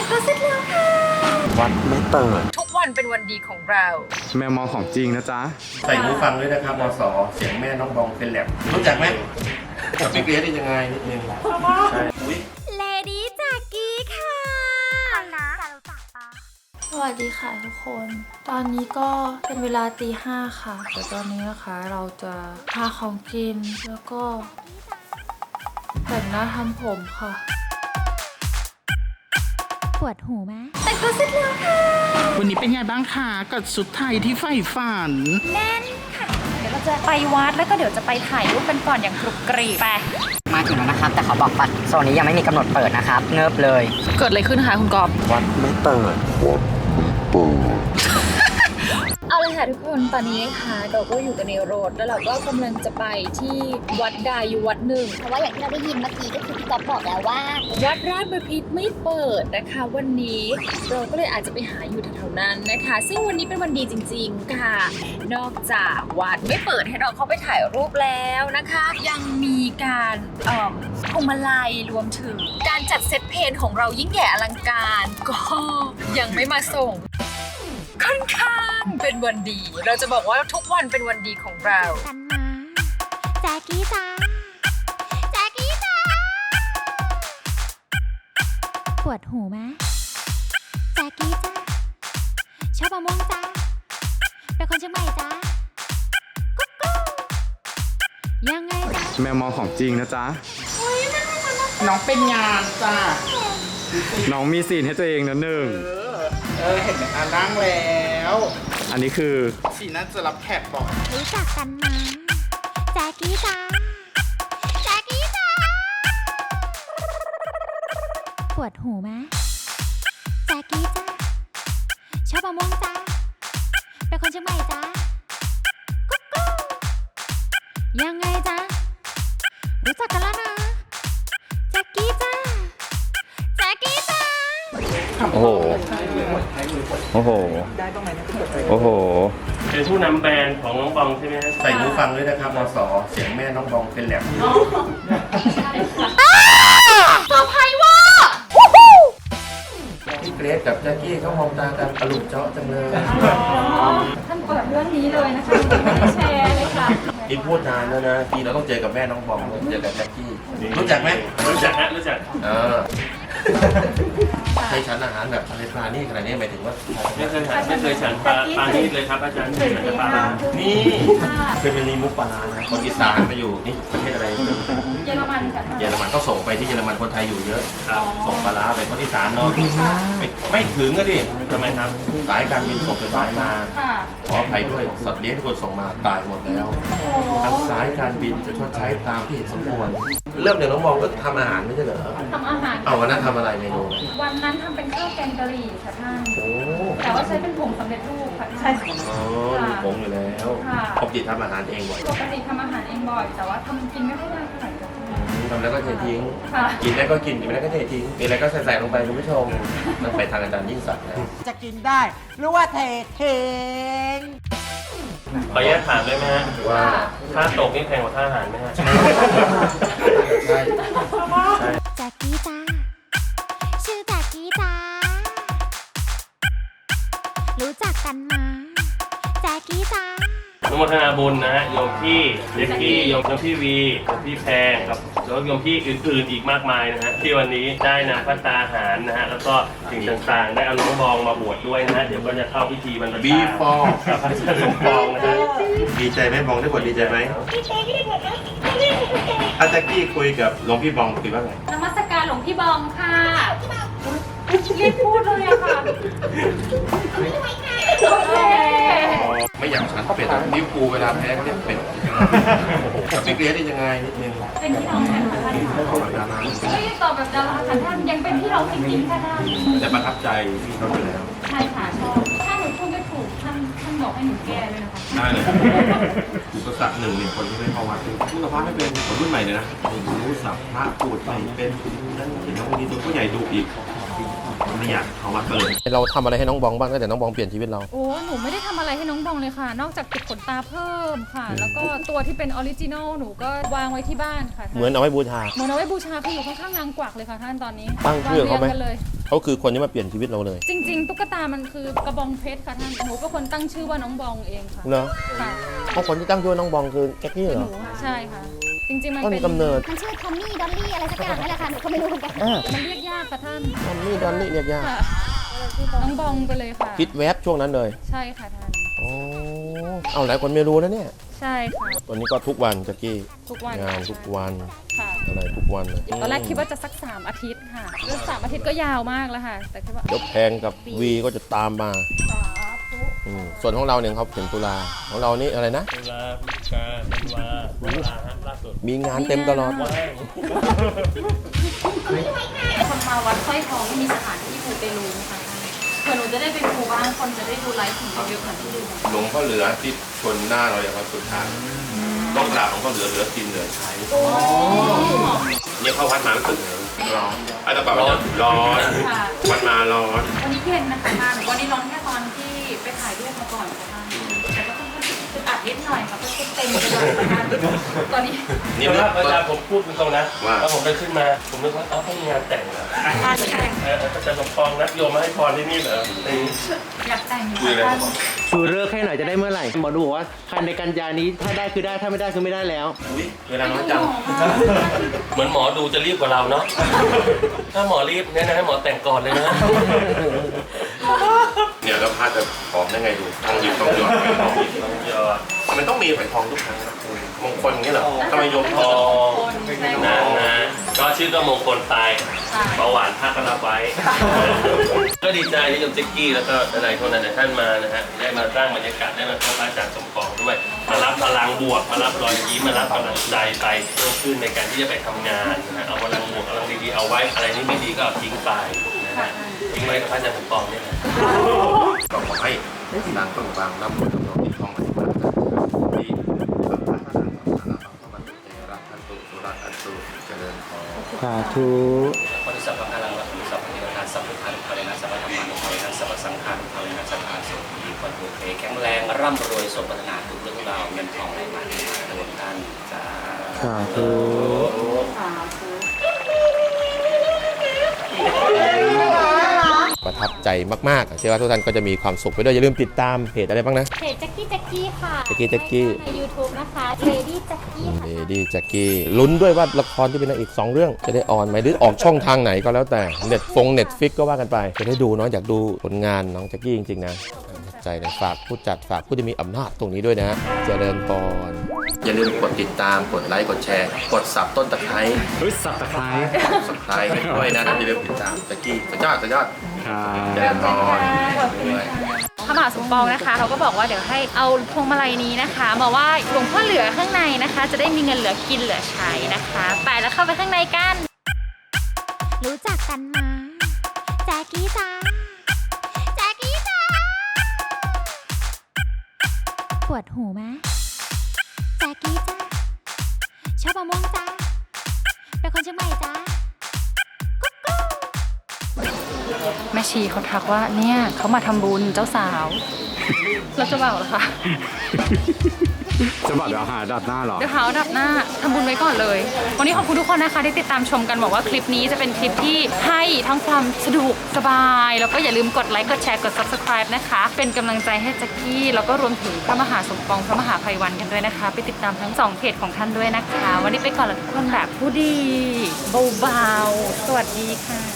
แต่งตัวเสร็จแล้วค่ะ วัดไม่เปิด ทุกวันเป็นวันดีของเรา แมวมองของจริงนะจ๊ะ ใส่หูฟังด้วยนะครับมสเสียงแม่น้องบองเป็นแลบรู้จักไหมกับพี่เกรซได้ยังไงนิดนึงใช่อุ๊ยเลดี้จากกี้ค่ะสวัสดีค่ะทุกคน ตอนนี้ก็เป็นเวลาตีห้าค่ะ แต่ตอนนี้นะคะเราจะหาของกินแล้วก็แต่งหน้าทำผมค่ะ ปวดหูไหมแต่งตัวเสร็จแล้วค่ะวันนี้เป็นไงบ้างคะกับสุดไทยที่ใฝ่ฝัน แน่นค่ะ เดี๋ยวเราจะไปวัดแล้วก็เดี๋ยวจะไปถ่ายรูปกันก่อนอย่างกรุบกรีบไปมาถึงแล้วนะครับ แต่เขาบอกว่าโซนนี้ยังไม่มีกำหนดเปิดนะครับ เนิบเลย เกิดอะไรขึ้นคะคุณกอบวัดไม่เปิดเอาเลยค่ะทุกคนตอนนี้นะคะเราก็อยู่กันในรถแล้วเราก็กำลังจะไปที่วัดใดอยู่วัดหนึ่งเพราะว่าอย่างที่เราได้ยินเมื่อกี้ก็คือพี่ก๊อฟบอกแล้วว่า วัดราชบพิตรไม่เปิดนะคะ วันนี้เราก็เลยอาจจะไปหาอยู่แถวๆนั้นนะคะ ซึ่งวันนี้เป็นวันดีจริง ๆ ค่ะ นอกจากวัดไม่เปิดให้เราเข้าไปถ่ายรูปแล้วนะคะ ยังมีการเอ่อพวงมาลัยรวมถึง การจัดเซตเพลของเรายิ่งใหญ่อลังการ ก็ยังไม่มาส่งค่อนข้าง เป็นวันดี เราจะบอกว่าทุกวันเป็นวันดีของเรากันมาแจ๊กกี้จ้าแจ๊กกี้จ้าปวดหูไหมแจ๊กกี้จ้าชอบมะม่วงจ้าเป็นคนเชียงใหม่จ้ากุ๊กกุ๊กยังไงจ้าแมวมองของจริงนะจ๊ะ น้องเป็นงานจ้าน้องมีซีนให้ตัวเองนะหนึ่ง เออ เห็นไหมอะนั่งแล้ว อันนี้คือสีน่าจะรับแขกบอกรู้จักกันมาแจ๊กกี้จ้าแจ๊กกี้จ้าปวดหูไหมแจ๊กกี้จ้าชอบมะม่วงจ้าเป็นคนเชียงใหม่จ้ากุ๊กกุ๊กยังไงจ้ารู้จักกันแล้วนะแจ๊กกี้จ้าแจ๊กกี้จ้าโอ้โห โอ้โหโอ้โห เป็นผู้นำแบรนด์ของน้องบองใช่ไหมฮะใส่หูฟังด้วยนะครับมสเสียงแม่น้องบองเป็นแลบเซอร์ไพรส์ว่าพี่เกรซกับแจ็คกี้เขามองตากันอลุกเจาะจังเลยท่านเปิดเรื่องนี้เลยนะคะไม่ได้แชร์เลยค่ะนี่พูดนานแล้วนะทีเราต้องเจอกับแม่น้องบองเจอกับแจ็คกี้รู้จักไหมรู้จักฮะรู้จักเออ ให้ฉันอาหารแบบอะไรปลานี่ขนาดนี้หมายถึงว่าไม่เคยฉันไม่เคยฉันปลาปลาที่เลยครับอาจารย์แต่ปลาร้านี่เคยเป็นรีมุกปลาร้านะคนอีสานมาอยู่นี่ประเทศอะไรเยอรมันค่ะเยอรมันก็ส่งไปที่เยอรมันคนไทยอยู่เยอะครับส่งปลาร้าไปคนอีสานเนาะไม่ไม่ถึงก็ดิทำไมครับสายการบินส่งจดหมายมา ค่ะขออภัยด้วยสัตว์เลี้ยงที่คนส่งมาตายหมดแล้วทางสายการบินจะชดใช้ตามที่เห็นสมควร เริ่มจากน้องมองก็ทำอาหารไม่ใช่เหรอทำอาหาร เอาวันนั้นทำอะไรเมนูวันนั้นทำเป็นข้าวแกงกะหรี่ค่ะท่าน โอ้แต่ว่าใช้เป็นผงสำเร็จรูปค่ะใช่อ๋อมีผงอยู่แล้วค่ะ ปกติทำอาหารเองบ่อยปกติทำอาหารเองบ่อย แต่ว่าทำกินไม่ค่อยได้เท่าไหร่จ้ะทำแล้วก็เททิ้ง ค่ะ กินได้ก็กินกินไม่ได้ก็เททิ้งมีอะไรก็ใส่ใส่ลงไปคุณผู้ชมมันไปทางอาจารย์ยิ่งศักดิ์นะจะกินได้ หรือว่าเททิ้งขออนุญาตถามได้ไหมฮะว่าค่าตกนี่แพงกว่าค่าอาหารไหมฮะ ใช่แจ๊กกี้จ้าชื่อแจ๊กกี้จ้ารู้จักกันมาแจ๊กกี้จ้าอนุโมทนาบุญนะฮะโยมพี่เด็กกี้โยมพี่วีโยมพี่แพงกับแล้วก็โยมพี่อื่นๆอีกมากมายนะฮะที่วันนี้ได้นำพัตตาหารนะฮะแล้วก็สิ่งต่างๆ ได้เอาน้องบองมาบวชด้วยนะฮะเดี๋ยวก็จะเข้าพิธีบรรพชาบีฟอร์กับพระอาจารย์สมปองนะฮะดีใจไหมบองได้บทดีใจไหม อาจารย์กี้คุยกับหลวงพี่บองคุยว่าไงนมัสการหลวงพี่บองค่ะรีบพูดเลยอะค่ะ โอเค ไม่อยากฉันเป็ดอะนิ้วกูเวลาแพ้ก็เรียกเป็ดโอ้โหกับพี่เกรซได้ยังไงนิดนึงเป็นพี่น้องกันค่ะท่านขอแบบดาราไม่ได้ตอบแบบดาราค่ะท่านยังเป็นพี่น้องจริงๆค่ะท่านแต่ประทับใจพี่เขาอยู่แล้ว ใช่ค่ะชอบ บอกให้หนูแก้ด้วยนะคะได้เลยอุปสรรคหนึ่งเนี่ยคนที่ไม่เข้าวัดคือพูดกับพระไม่เป็นคนรุ่นใหม่เลยนะไม่รู้สับพระพูดไม่เป็นนั่นเห็นแล้ววันนี้ตัวผู้ใหญ่ดูอีก ไม่อยากเข้าวัดก็เลยเราทำอะไรให้น้องบองบ้างตั้งแต่น้องบองเปลี่ยนชีวิตเรา โอ้หนูไม่ได้ทำอะไรให้น้องบองเลยค่ะ นอกจากติดขนตาเพิ่มค่ะ แล้วก็ตัวที่เป็นออริจินอลหนูก็วางไว้ที่บ้านค่ะท่านเหมือนเอาไว้บูชา เหมือนเอาไว้บูชาคืออยู่ข้างๆนางกวักเลยค่ะท่านตอนนี้ตั้งชื่อเขาไหมวงรียงกันเลย เขาคือคนที่มาเปลี่ยนชีวิตเราเลยจริง ๆ ตุ๊กตามันคือกระบองเพชรค่ะท่านหนูเป็นคนตั้งชื่อว่าน้องบองเองค่ะเหรอค่ะเขาคนที่ตั้งชื่อว่าน้องบองคือแจ็คกี้หเหรนูอค่ะใช่ค่ะ จริงๆมันต้นเป็นกำเนิด มันชื่อทอมมี่ดอลลี่อะไรสักอย่างนั่นแหละค่ะหนูก็ไม่รู้เหมือนกันอ่า มันเรียกยากค่ะท่านดอนนี่ดอนนี่เรียกยากค่ะน้องบองไปเลยค่ะคิดแวบช่วงนั้นเลยใช่ค่ะท่านอ๋อเอาหลายคนไม่รู้นะเนี่ยใช่ค่ะวันนี้ก็ทุกวันแจ็คกี้ทุกวันงานทุกวันค่ะ อะไรทุกวันเลยตอนแรกคิดว่าจะสักสามอาทิตย์ค่ะเรื่องสามอาทิตย์ก็ยาวมากแล้วค่ะ แต่คิดว่าเดี๋ยวแพงกับวีก็จะตามมาสาธุ อืมส่วนของเราเนี่ยเขาถึงตุลาของเรานี่อะไรนะ ตุลาพฤศจิกาธันวามกราฮะล่าสุดมีงานเต็มตลอด ว้าวคนมาวัดสร้อยทองที่มีสถานที่มูเตลูนะคะเผื่อหนูจะได้ไปดูบ้างคนจะได้ดูไลฟ์ของเราเยอะเหมือนที่ดู หลวงพ่อเหลือที่ชนหน้าเราอย่างเราสุดท้ายต้องกราบหลวงพ่อเหลือเหลือกินเหลือใช้เนี่ยเข้าวัดมารู้สึกร้อนไอ้ตะปับร้อนร้อนค่ะ วัดมาร้อน วันนี้เย็นนะคะท่านวันนี้ ถ่ายรูปมาก่อนค่ะท่านแต่ก็ค่อนข้างอึดอัดนิดหน่อยค่ะเพราะชุดเต็มไปหมดเลยค่ะตอนนี้นี่เวเรื่ลาองเวลาผมพูดตรงๆนะว่า แล้วผมไปขึ้นมา ผมนึกว่าเอ้าเขามีงานแต่งเหรอทานแต่งเอออาจารย์สมปองนัดโยมมาให้พรที่นี่เหรอเอออยากแต่งคุยอะไรค่ะกับหมอชูเลิกให้หน่อยจะได้เมื่อไหร่หมอดูบอกว่าภายในกันยานี้ถ้าได้คือได้ถ้าไม่ได้คือไม่ได้แล้วอุ๊ยเวลาน้อยจัง เหมือนหมอดูจะรีบกว่าเราเนาะ ถ้าหมอรีบแนะนำให้หมอแต่งก่อนเลยนะ เนี่ยแล้วพระจะหอมได้ไงดูต้องหยิบต้องหยอดไว้ต้องหยิบต้องยอดมันต้องมีแผ่นทองทุกครั้งนะมงคลอย่างนี้เหรอทำไมโยมททอองงนะนะก็ชื่อก็มงคลตายเบาหวานภาคก็รับไว้ ก็ดีใจที่โยมเจ๊กกี้แล้วก็หลายๆคนหลายๆท่านมานะฮะได้มาสร้างบรรยากาศได้มาพบพระอาจารย์สมปองด้วย มารับพลังบวก มารับรอยยิ้มมารับกำลังใจไปเพิ่มขึ้นในการที่จะไปทำงานนะฮะเอาพลังบวกพลังดีๆเอาไว้อะไรที่ไม่ดีก็เอาทิ้งไป นะฮะทิ้งไว้กับพระอาจารย์สมปองเนี่ยนะก็ขอให้ดังต้องบางร่ำรวยร่ำรวยที่ทองมาที่บ้านที่พระพระพระพระพระพระเจรักขันตุสุรักขันตุเจริญพรสาธุปฏิสัพพะคารังวัตถุสัพพะเทวทานสัพพุทธังภะเรนะสัพพะธรรมังภะเรนะสัพพะสังฆังภะเรนะสัพพะโสมีคนโอเคแข็งแรงร่ำรวยสมปรารถนาทุกเรื่องราวเงินทองไหลมาเทมาทุกท่านจ้าสาธุ ทับใจมากๆ เชื่อว่าทุกท่านก็จะมีความสุขไปด้วย อย่าลืมติดตามเพจอะไรบ้างนะ เพจแจ็คกี้แจ็คกี้ค่ะ แจ็คกี้แจ็คกี้ ใน YouTube นะคะเลดี้แจ็คกี้ค่ะ เดดี้แจ็คกี้ลุ้นด้วยว่าละครที่เป็นนางเอกสองเรื่องจะได้ออนไหมหรือออกช่องทางไหนก็แล้วแต่เน็ตฟงเน็ตฟิกก็ว่ากันไป จะได้ดูเนาะอยากดูผลงานน้องแจ็คกี้จริงๆนะประทับใจเลยฝากผู้จัดฝากผู้ที่มีอำนาจตรงนี้ด้วยนะฮะเจริญพร อย่าลืมกดติดตามกดไลค์กดแชร์ กดสับต้นตะไคร้เฮ้ยสับตะไคร้สับไคร้ด้วยนะอย่าลืมติดตามแจ็คกี้สุดยอดสุดยอดครับเจริญพรด้วยพระมหาสมปองนะคะเขาก็บอกว่าเดี๋ยวให้เอาพวงมาลัยนี้นะคะ มาไหว่าหลวงพ่อเหลือข้างในนะคะ จะได้มีเงินเหลือกินเหลือใช้นะคะ ไปแล้วเข้าไปข้างในกัน รู้จักกันมาแจ็คกี้จ้าแจ็คกี้จ้าปวดหูไหมแจ็คกี้จ้า ชอบมะม่วงจ้าเป็นคนเชียงใหม่จ้าแม่ชีเขาทักว่าเนี่ยเขามาทำบุญเจ้าสาว แล้วเจะบ่าวเหรอคะ จะบอกเดี๋ยวหาดัดหน้าเหรอ เดี๋ยวหาอัดับหน้าทำบุญไว้ก่อนเลย วันนี้ขอบคุณทุกคนนะคะที่ติดตามชมกันบอกว่าคลิปนี้จะเป็นคลิปที่ให้ทั้งความสะดวกสบาย แล้วก็อย่าลืมกดไลค์กดแชร์กด subscribe นะคะ เป็นกำลังใจให้แจ็คกี้แล้วก็รวมถึงพระมหาสมปองพระมหาภัยวันกันด้วยนะคะ ไปติดตามทั้งสองเพจของท่านด้วยนะคะ วันนี้ไปก่อนล้วทุกคนแบบผู้ดีเบาๆสวัสดีค่ะ